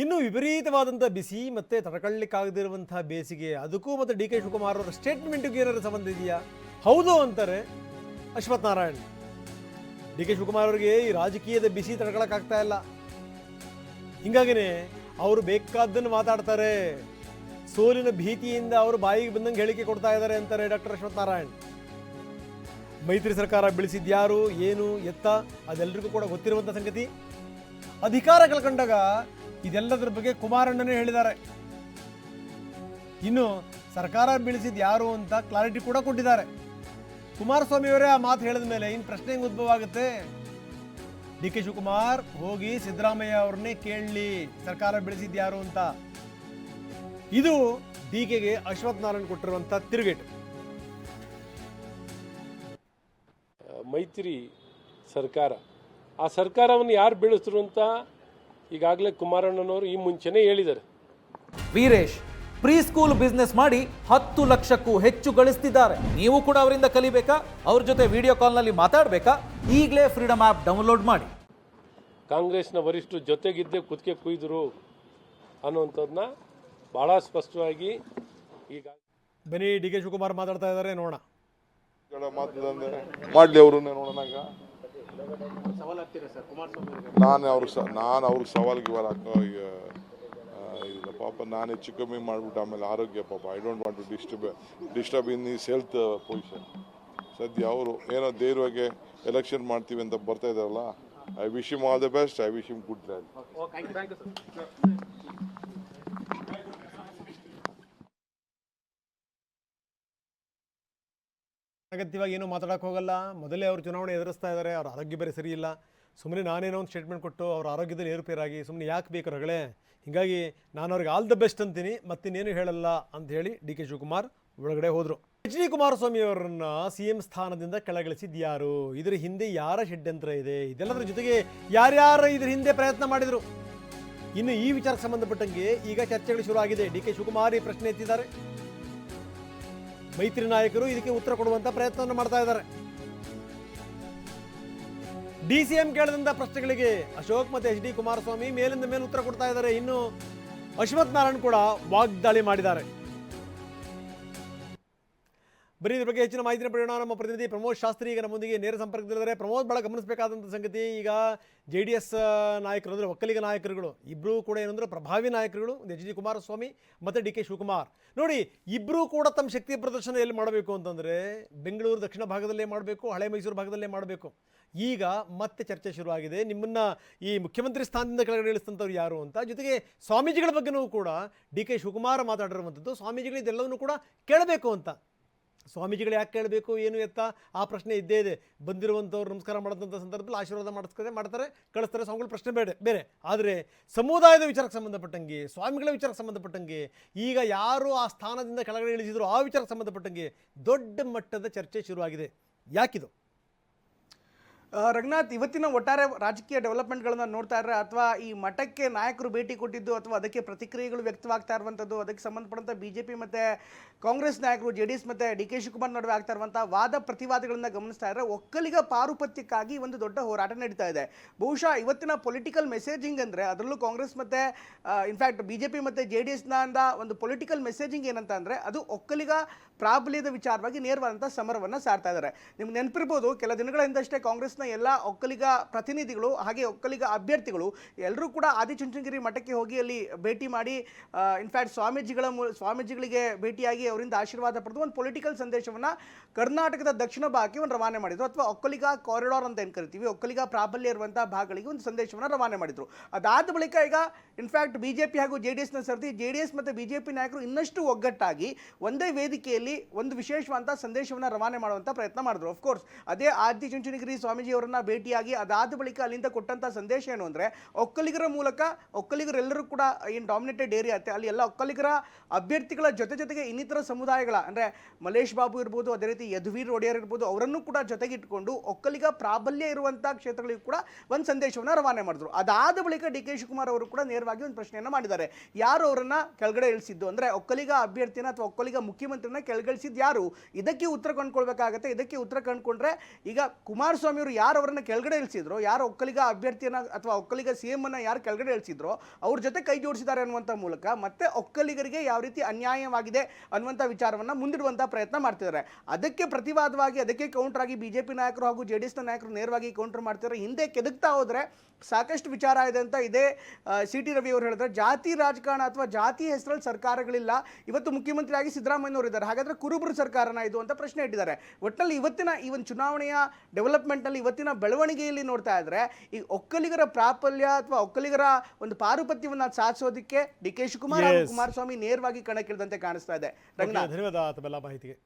ಇನ್ನು ವಿಪರೀತವಾದಂಥ ಬಿಸಿ ಮತ್ತೆ ತಡ್ಕೊಳ್ಳಿಕ್ಕಾಗದಿರುವಂಥ ಬೇಸಿಗೆ. ಅದಕ್ಕೂ ಮತ್ತು ಡಿ ಕೆ ಶಿವಕುಮಾರ್ ಅವರ ಸ್ಟೇಟ್ಮೆಂಟ್ಗೆ ಏನಾದ್ರು ಸಂಬಂಧ ಇದೆಯಾ? ಹೌದು ಅಂತಾರೆ ಅಶ್ವಥ್ ನಾರಾಯಣ್ ಡಿ ಕೆ ಶಿವಕುಮಾರ್ ಅವರಿಗೆ ಈ ರಾಜಕೀಯದ ಬಿಸಿ ತಡ್ಕೊಳಕ್ಕಾಗ್ತಾ ಇಲ್ಲ. ಹಿಂಗಾಗಿನೇ ಅವರು ಬೇಕಾದ್ದನ್ನು ಮಾತಾಡ್ತಾರೆ. ಸೋಲಿನ ಭೀತಿಯಿಂದ ಅವರು ಬಾಯಿಗೆ ಬಂದಂಗೆ ಹೇಳಿಕೆ ಕೊಡ್ತಾ ಇದ್ದಾರೆ ಅಂತಾರೆ ಡಾಕ್ಟರ್ ಅಶ್ವಥ್ ನಾರಾಯಣ್ ಮೈತ್ರಿ ಸರ್ಕಾರ ಬೆಳೆಸಿದ್ಯಾರು ಏನು, ಎತ್ತ ಅದೆಲ್ಲರಿಗೂ ಕೂಡ ಗೊತ್ತಿರುವಂಥ ಸಂಗತಿ. ಅಧಿಕಾರ ಕಳ್ಕೊಂಡಾಗ ಇದೆಲ್ಲದರ ಬಗ್ಗೆ ಕುಮಾರಣ್ಣನೇ ಹೇಳಿದ್ದಾರೆ. ಇನ್ನು ಸರ್ಕಾರ ಬೀಳಿಸಿದ ಯಾರು ಅಂತ ಕ್ಲಾರಿಟಿ ಕೂಡ ಕೊಟ್ಟಿದ್ದಾರೆ. ಕುಮಾರಸ್ವಾಮಿ ಅವರೇ ಆ ಮಾತು ಹೇಳಿದ ಮೇಲೆ ಇನ್ನು ಪ್ರಶ್ನೆ ಹೆಂಗೆ ಉದ್ಭವ ಆಗುತ್ತೆ ಡಿ ಕೆ ಶಿವಕುಮಾರ್, ಹೋಗಿ ಸಿದ್ದರಾಮಯ್ಯ ಅವ್ರನ್ನೇ ಕೇಳಲಿ ಸರ್ಕಾರ ಬೆಳೆಸಿದ ಯಾರು ಅಂತ. ಇದು ಡಿ ಕೆಗೆ ಅಶ್ವಥ್ ನಾರಾಯಣ್ ಕೊಟ್ಟಿರುವಂತ ತಿರುಗೇಟು. ಮೈತ್ರಿ ಸರ್ಕಾರ. ಆ ಸರ್ಕಾರವನ್ನು ಯಾರು ಬೆಳೆಸಿದ್ರು ಅಂತ ಈಗಾಗಲೇ ಕುಮಾರಣ್ಣನವರು ಈ ಮುಂಚೆನೇ ಹೇಳಿದ್ದಾರೆ. ವೀರೇಶ್ ಪ್ರೀ ಸ್ಕೂಲ್ ಬಿಸ್ನೆಸ್ ಮಾಡಿ ಹತ್ತು ಲಕ್ಷಕ್ಕೂ ಹೆಚ್ಚು ಗಳಿಸ್ತಿದ್ದಾರೆ. ನೀವು ಕೂಡ ಅವರಿಂದ ಕಲಿಬೇಕಾ? ಅವ್ರ ಜೊತೆ ವಿಡಿಯೋ ಕಾಲ್ನಲ್ಲಿ ಮಾತಾಡಬೇಕಾ? ಈಗಲೇ ಫ್ರೀಡಮ್ ಆ್ಯಪ್ ಡೌನ್ಲೋಡ್ ಮಾಡಿ. ಕಾಂಗ್ರೆಸ್ನ ವರಿಷ್ಠರು ಜೊತೆಗಿದ್ದೇ ಕುತ್ತಿಗೆ ಕುಯ್ದರು ಅನ್ನುವಂಥದ್ದನ್ನ ಭಾಳ ಸ್ಪಷ್ಟವಾಗಿ ಈಗ ಬನ್ನಿ ಡಿ ಕೆ ಶಿವಕುಮಾರ್ ಮಾತಾಡ್ತಾ ಇದ್ದಾರೆ ನೋಡೋಣ. ಮಾಡಲಿ ಅವರು ನೋಡೋಣಾಗ ನಾನು ಅವ್ರಿಗೆ ಸ ನಾನು ಅವ್ರಿಗೆ ಸವಾಲಿಗೆ ಇವಾಗ ಹಾಕೋ ಈಗ ಆ, ಇಲ್ಲ ಪಾಪ ನಾನು ಹೆಚ್ಚು ಕಮ್ಮಿ ಮಾಡಿಬಿಟ್ಟು ಆಮೇಲೆ ಆರೋಗ್ಯ ಪಾಪ. I don't want to disturb disturb in his health position ಸದ್ಯ ಅವರು ಏನೋ ಧೈರ್ಯವಾಗಿ ಎಲೆಕ್ಷನ್ ಮಾಡ್ತೀವಿ ಅಂತ ಬರ್ತಾ ಇದ್ದಾರಲ್ಲ I wish you all the best I wish you good land ಅಗತ್ಯವಾಗಿ ಏನೂ ಮಾತಾಡೋಕೆ ಹೋಗಲ್ಲ. ಮೊದಲೇ ಅವರು ಚುನಾವಣೆ ಎದುರಿಸ್ತಾ ಇದ್ದಾರೆ ಅವ್ರ ಆರೋಗ್ಯ ಬೇರೆ ಸರಿ ಇಲ್ಲ. ಸುಮ್ಮನೆ ನಾನೇನೋ ಒಂದು ಸ್ಟೇಟ್ಮೆಂಟ್ ಕೊಟ್ಟು ಅವ್ರ ಆರೋಗ್ಯದಲ್ಲಿ ಏರುಪೇರಾಗಿ ಸುಮ್ಮನೆ ಯಾಕೆ ಬೇಕು ರಗಳೇ? ಹೀಗಾಗಿ ನಾನು ಅವ್ರಿಗೆ ಆಲ್ ದ ಬೆಸ್ಟ್ ಅಂತೀನಿ, ಮತ್ತಿನ್ನೇನು ಹೇಳಲ್ಲ ಅಂತ ಹೇಳಿ ಡಿ ಕೆ ಶಿವಕುಮಾರ್ ಒಳಗಡೆ ಹೋದರು. ಎಚ್ ಡಿ ಕುಮಾರಸ್ವಾಮಿ ಅವರನ್ನ ಸಿ ಎಂ ಸ್ಥಾನದಿಂದ ಕೆಳಗಿಳಿಸಿದ್ದು ಯಾರು ಇದರ ಹಿಂದೆ ಯಾರ ಷಡ್ಯಂತ್ರ ಇದೆ? ಇದೆಲ್ಲದರ ಜೊತೆಗೆ ಯಾರ್ಯಾರು ಇದ್ರ ಹಿಂದೆ ಪ್ರಯತ್ನ ಮಾಡಿದರು? ಇನ್ನು ಈ ವಿಚಾರಕ್ಕೆ ಸಂಬಂಧಪಟ್ಟಂಗೆ ಈಗ ಚರ್ಚೆಗಳು ಶುರು ಆಗಿದೆ ಡಿ ಕೆ ಶಿವಕುಮಾರ್ ಈ ಪ್ರಶ್ನೆ ಎತ್ತಿದ್ದಾರೆ. ಮೈತ್ರಿ ನಾಯಕರು ಇದಕ್ಕೆ ಉತ್ತರ ಕೊಡುವಂತ ಪ್ರಯತ್ನವನ್ನು ಮಾಡ್ತಾ ಇದ್ದಾರೆ. ಡಿ ಸಿ ಎಂ ಕೇಳಿದಂತ ಪ್ರಶ್ನೆಗಳಿಗೆ ಅಶೋಕ್ ಮತ್ತು ಎಚ್ ಡಿ ಕುಮಾರಸ್ವಾಮಿ ಮೇಲಿಂದ ಮೇಲೆ ಉತ್ತರ ಕೊಡ್ತಾ ಇದ್ದಾರೆ. ಇನ್ನು ಅಶ್ವಥ್ ನಾರಾಯಣ್ ಕೂಡ ವಾಗ್ದಾಳಿ ಮಾಡಿದ್ದಾರೆ. ಬರೀ ಇದ್ರ ಬಗ್ಗೆ ಹೆಚ್ಚಿನ ಮಾಹಿತಿನ ಪಡೆಯೋಣ. ನಮ್ಮ ಪ್ರತಿನಿಧಿ ಪ್ರಮೋದ್ ಶಾಸ್ತ್ರಿ ಈಗ ನಮ್ಮೊಂದಿಗೆ ನೇರ ಸಂಪರ್ಕದಲ್ಲಿದ್ದಾರೆ. ಪ್ರಮೋದ್, ಬಹಳ ಗಮನಿಸಬೇಕಾದಂಥ ಸಂಗತಿ, ಈಗ ಜೆ ಡಿ ಎಸ್ ನಾಯಕರು ಅಂದರೆ ಒಕ್ಕಲಿಗ ನಾಯಕರುಗಳು ಇಬ್ಬರೂ ಕೂಡ ಏನಂದ್ರೆ ಪ್ರಭಾವಿ ನಾಯಕರುಗಳು ಎಚ್ ಡಿ ಕುಮಾರಸ್ವಾಮಿ ಮತ್ತು ಡಿ ಕೆ ಶಿವಕುಮಾರ್. ನೋಡಿ ಇಬ್ಬರೂ ಕೂಡ ತಮ್ಮ ಶಕ್ತಿ ಪ್ರದರ್ಶನ ಎಲ್ಲಿ ಮಾಡಬೇಕು ಅಂತಂದರೆ ಬೆಂಗಳೂರು ದಕ್ಷಿಣ ಭಾಗದಲ್ಲೇ ಮಾಡಬೇಕು, ಹಳೆ ಮೈಸೂರು ಭಾಗದಲ್ಲೇ ಮಾಡಬೇಕು. ಈಗ ಮತ್ತೆ ಚರ್ಚೆ ಶುರುವಾಗಿದೆ. ನಿಮ್ಮನ್ನ ಈ ಮುಖ್ಯಮಂತ್ರಿ ಸ್ಥಾನದಿಂದ ಕೆಳಗಡೆ ಇಳಿಸ್ತಂಥವ್ರು ಯಾರು ಅಂತ. ಜೊತೆಗೆ ಸ್ವಾಮೀಜಿಗಳ ಬಗ್ಗೆನೂ ಕೂಡ ಡಿ ಕೆ ಶಿವಕುಮಾರ್ ಮಾತಾಡಿರುವಂಥದ್ದು, ಸ್ವಾಮೀಜಿಗಳು ಇದೆಲ್ಲವನ್ನೂ ಕೂಡ ಕೇಳಬೇಕು ಅಂತ. ಸ್ವಾಮೀಜಿಗಳು ಯಾಕೆ ಕೇಳಬೇಕು? ಏನು ಎತ್ತ? ಆ ಪ್ರಶ್ನೆ ಇದ್ದೇ ಇದೆ. ಬಂದಿರುವಂಥವ್ರು ನಮಸ್ಕಾರ ಮಾಡೋದಂಥ ಸಂದರ್ಭದಲ್ಲಿ ಆಶೀರ್ವಾದ ಮಾಡಿಸ್ತಾರೆ ಮಾಡ್ತಾರೆ, ಕಳಿಸ್ತಾರೆ. ಸ್ವಾಮಿಗಳು ಪ್ರಶ್ನೆ ಬೇಡ ಬೇರೆ. ಆದರೆ ಸಮುದಾಯದ ವಿಚಾರಕ್ಕೆ ಸಂಬಂಧಪಟ್ಟಂಗೆ, ಸ್ವಾಮಿಗಳ ವಿಚಾರಕ್ಕೆ ಸಂಬಂಧಪಟ್ಟಂಗೆ, ಈಗ ಯಾರು ಆ ಸ್ಥಾನದಿಂದ ಕೆಳಗಡೆ ಇಳಿಸಿದ್ರು ಆ ವಿಚಾರಕ್ಕೆ ಸಂಬಂಧಪಟ್ಟಂಗೆ ದೊಡ್ಡ ಮಟ್ಟದ ಚರ್ಚೆ ಶುರುವಾಗಿದೆ. ಯಾಕಿದು? ಆ, ರಘುನಾಥ್ ಇವತ್ತಿನ ಒಟ್ಟಾರೆ ರಾಜಕೀಯ ಡೆವಲಪ್ಮೆಂಟ್ಗಳನ್ನು ನೋಡ್ತಾ ಇದ್ರೆ ಅಥವಾ ಈ ಮಠಕ್ಕೆ ನಾಯಕರು ಭೇಟಿ ಕೊಟ್ಟಿದ್ದು ಅಥವಾ ಅದಕ್ಕೆ ಪ್ರತಿಕ್ರಿಯೆಗಳು ವ್ಯಕ್ತವಾಗ್ತಾ ಇರುವಂಥದ್ದು ಅದಕ್ಕೆ ಸಂಬಂಧಪಟ್ಟಂತ ಬಿ ಜೆ ಪಿ ಮತ್ತು ಕಾಂಗ್ರೆಸ್ ನಾಯಕರು ಜೆ ಡಿ ಎಸ್ ಮತ್ತು ಡಿ ಕೆ ಶಿವಕುಮಾರ್ ನಡುವೆ ಆಗ್ತಾ ಇರುವಂಥ ವಾದ ಪ್ರತಿವಾದಗಳನ್ನ ಗಮನಿಸ್ತಾ ಇದ್ರೆ ಒಕ್ಕಲಿಗ ಪಾರುಪತ್ಯಕ್ಕಾಗಿ ಒಂದು ದೊಡ್ಡ ಹೋರಾಟ ನಡೀತಾ ಇದೆ. ಬಹುಶಃ ಇವತ್ತಿನ ಪೊಲಿಟಿಕಲ್ ಮೆಸೇಜಿಂಗ್ ಅಂದರೆ ಅದರಲ್ಲೂ ಕಾಂಗ್ರೆಸ್ ಮತ್ತು in fact B J P ಮತ್ತು ಜೆ ಡಿ ಎಸ್ನಿಂದ ಒಂದು ಪೊಲಿಟಿಕಲ್ ಮೆಸೇಜಿಂಗ್ ಏನಂತ ಅಂದರೆ ಅದು ಒಕ್ಕಲಿಗ ಪ್ರಾಬಲ್ಯದ ವಿಚಾರವಾಗಿ ನೇರವಾದಂಥ ಸಮರವನ್ನು ಸಾರ್ತಾ ಇದ್ದಾರೆ. ನಿಮ್ಗೆ ನೆನಪಿರ್ಬೋದು, ಕೆಲ ದಿನಗಳ ಹಿಂದಷ್ಟೇ ಕಾಂಗ್ರೆಸ್ನ ಎಲ್ಲ ಒಕ್ಕಲಿಗ ಪ್ರತಿನಿಧಿಗಳು ಹಾಗೆ ಒಕ್ಕಲಿಗ ಅಭ್ಯರ್ಥಿಗಳು ಎಲ್ಲರೂ ಕೂಡ ಆದಿಚುಂಚನಗಿರಿ ಮಠಕ್ಕೆ ಹೋಗಿ ಅಲ್ಲಿ ಭೇಟಿ ಮಾಡಿ ಇನ್ಫ್ಯಾಕ್ಟ್ ಸ್ವಾಮೀಜಿಗಳ ಮೂ, ಸ್ವಾಮೀಜಿಗಳಿಗೆ ಭೇಟಿಯಾಗಿ ಅವರಿಂದ ಆಶೀರ್ವಾದ ಪಡೆದು ಒಂದು ಪೊಲಿಟಿಕಲ್ ಸಂದೇಶವನ್ನು ಕರ್ನಾಟಕದ ದಕ್ಷಿಣ ಭಾಗಕ್ಕೆ ಒಂದು ರವಾನೆ ಮಾಡಿದರು. ಅಥವಾ ಒಕ್ಕಲಿಗ ಕಾರಿಡಾರ್ ಅಂತ ಏನು ಕರಿತೀವಿ, ಒಕ್ಕಲಿಗ ಪ್ರಾಬಲ್ಯ ಇರುವಂಥ ಭಾಗಗಳಿಗೆ ಒಂದು ಸಂದೇಶವನ್ನು ರವಾನೆ ಮಾಡಿದರು. ಅದಾದ ಬಳಿಕ ಈಗ in fact B J P ಹಾಗೂ ಜೆ ಡಿ ಎಸ್ನ ಸರ್ತಿ ಜೆ ಮತ್ತು ಬಿ ಜೆ ಪಿ ನಾಯಕರು ಇನ್ನಷ್ಟು ಒಗ್ಗಟ್ಟಾಗಿ ಒಂದೇ ವೇದಿಕೆಯಲ್ಲಿ ಒಂದು ವಿಶೇಷವಾದಂಥ ಸಂದೇಶವನ್ನು ರವಾನೆ ಮಾಡುವಂಥ ಪ್ರಯತ್ನ ಮಾಡಿದ್ರು. ಅಫ್ಕೋರ್ಸ್ ಅದೇ ಆದಿ ಚುಂಚನಗಿರಿ ಸ್ವಾಮೀಜಿಯವರನ್ನ ಭೇಟಿಯಾಗಿ ಅದಾದ ಬಳಿಕ ಅಲ್ಲಿಂದ ಕೊಟ್ಟಂಥ ಸಂದೇಶ ಏನು ಅಂದರೆ, ಒಕ್ಕಲಿಗರ ಮೂಲಕ ಒಕ್ಕಲಿಗರೆಲ್ಲರೂ ಕೂಡ ಏನು ಡಾಮಿನೇಟೆಡ್ ಏರಿಯಾ ಅಲ್ಲಿ ಎಲ್ಲ ಒಕ್ಕಲಿಗರ ಅಭ್ಯರ್ಥಿಗಳ ಜೊತೆ ಜೊತೆಗೆ ಇನ್ನಿತರ ಸಮುದಾಯಗಳ ಅಂದರೆ ಮಲೇಶ್ ಬಾಬು ಇರ್ಬೋದು, ಅದೇ ರೀತಿ ಯದುವೀರ್ ಒಡೆಯರ್ ಇರ್ಬೋದು, ಅವರನ್ನು ಕೂಡ ಜೊತೆಗಿಟ್ಕೊಂಡು ಒಕ್ಕಲಿಗ ಪ್ರಾಬಲ್ಯ ಇರುವಂಥ ಕ್ಷೇತ್ರಗಳಿಗೂ ಕೂಡ ಒಂದು ಸಂದೇಶವನ್ನು ರವಾನೆ ಮಾಡಿದ್ರು. ಅದಾದ ಬಳಿಕ ಡಿ ಕೆ ಶಿವಕುಮಾರ್ ಅವರು ಕೂಡ ನೇರವಾಗಿ ಒಂದು ಪ್ರಶ್ನೆಯನ್ನು ಮಾಡಿದ್ದಾರೆ. ಯಾರು ಅವರನ್ನು ಕೆಳಗಡೆ ಇಳಿಸಿದ್ದು ಅಂದರೆ, ಒಕ್ಕಲಿಗ ಅಭ್ಯರ್ಥಿನ ಅಥವಾ ಒಕ್ಕಲಿಗ ಮುಖ್ಯಮಂತ್ರಿನ ಕೆಳಗಿಳಿಸಿದ್ದು ಯಾರು? ಇದಕ್ಕೆ ಉತ್ತರ ಕಂಡುಕೊಳ್ಬೇಕಾಗತ್ತೆ, ಇದಕ್ಕೆ ಉತ್ತರ ಕಂಡುಕೊಂಡ್ರೆ ಈಗ ಕುಮಾರಸ್ವಾಮಿ ಅವರು ಯಾರು ಅವರನ್ನು ಕೆಳಗಡೆ ಇಳಿಸಿದ್ರು, ಯಾರು ಒಕ್ಕಲಿಗ ಅಭ್ಯರ್ಥಿಯನ್ನ ಅಥವಾ ಒಕ್ಕಲಿಗ ಸಿ ಎಂ ಅನ್ನ ಯಾರು ಕೆಳಗಡೆ ಇಳಿಸಿದ್ರು, ಅವ್ರ ಜೊತೆ ಕೈ ಜೋಡಿಸಿದ್ದಾರೆ ಅನ್ನುವಂಥ ಮೂಲಕ ಮತ್ತೆ ಒಕ್ಕಲಿಗರಿಗೆ ಯಾವ ರೀತಿ ಅನ್ಯಾಯವಾಗಿದೆ ಅನ್ನುವಂಥ ವಿಚಾರವನ್ನ ಮುಂದಿಡುವಂಥ ಪ್ರಯತ್ನ ಮಾಡ್ತಿದ್ದಾರೆ ಅದಕ್ಕೆ ಪ್ರತಿವಾದವಾಗಿ, ಅದಕ್ಕೆ ಕೌಂಟರ್ ಆಗಿ ಬಿಜೆಪಿ ನಾಯಕರು ಹಾಗೂ ಜೆ ಡಿ ಎಸ್ನ ನಾಯಕರು ನೇರವಾಗಿ ಕೌಂಟರ್ ಮಾಡ್ತಿದ್ದಾರೆ ಹಿಂದೆ ಕೆದಕ್ತಾ ಹೋದರೆ ಸಾಕಷ್ಟು ವಿಚಾರ ಇದೆ ಅಂತ ಇದೇ ಸಿ ಟಿ ರವಿ ಅವರು ಹೇಳಿದ್ರೆ. ಜಾತಿ ರಾಜಕಾರಣ ಅಥವಾ ಜಾತಿ ಹೆಸರಲ್ಲಿ ಸರ್ಕಾರಗಳಿಲ್ಲ. ಇವತ್ತು ಮುಖ್ಯಮಂತ್ರಿಯಾಗಿ ಸಿದ್ದರಾಮಯ್ಯ ಅವರು ಇದ್ದಾರೆ. ಹಾಗಾದ್ರೆ ಕುರುಬರು ಸರ್ಕಾರನ ಇದು ಅಂತ ಪ್ರಶ್ನೆ ಇಟ್ಟಿದ್ದಾರೆ. ಒಟ್ಟಿನಲ್ಲಿ ಇವತ್ತಿನ ಈ ಒಂದು ಚುನಾವಣೆಯ ಡೆವಲಪ್ಮೆಂಟ್ನಲ್ಲಿ ಇವತ್ತಿನ ಬೆಳವಣಿಗೆಯಲ್ಲಿ ನೋಡ್ತಾ ಇದ್ದರೆ ಈ ಒಕ್ಕಲಿಗರ ಪ್ರಾಬಲ್ಯ ಅಥವಾ ಒಕ್ಕಲಿಗರ ಒಂದು ಪಾರುಪತ್ಯವನ್ನು ಸಾಧಿಸೋದಕ್ಕೆ ಡಿ ಕೆ ಶಿವಕುಮಾರ್. ಕುಮಾರಸ್ವಾಮಿ ನೇರವಾಗಿ ಕಣಕ್ಕಿಳಿದಂತೆ ಕಾಣಿಸ್ತಾ ಇದೆ. ಧನ್ಯವಾದ ಮಾಹಿತಿಗೆ.